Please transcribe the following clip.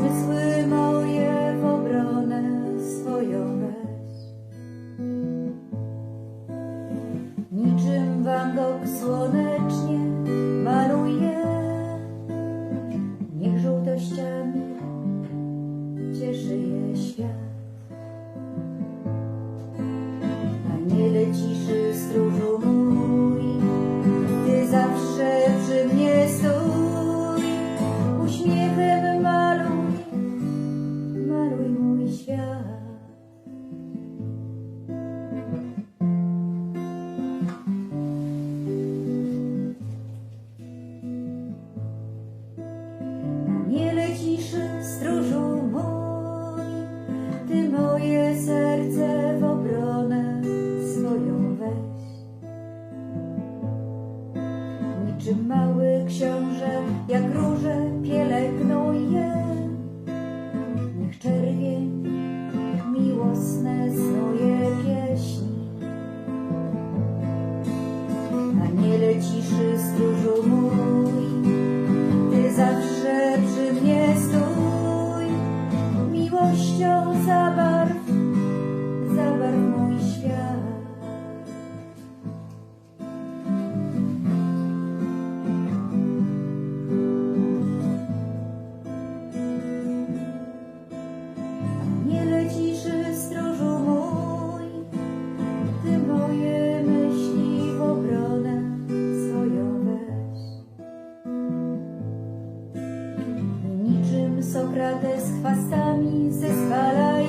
Zmysły moje w obronę swoją weź. Niczym Van Gogh słonecznie maluje, niech żółtościami cieszy je świat. Czy mały książę, jak róże pielęgnuje. Niech czerwień Sokrates chwastami ze skala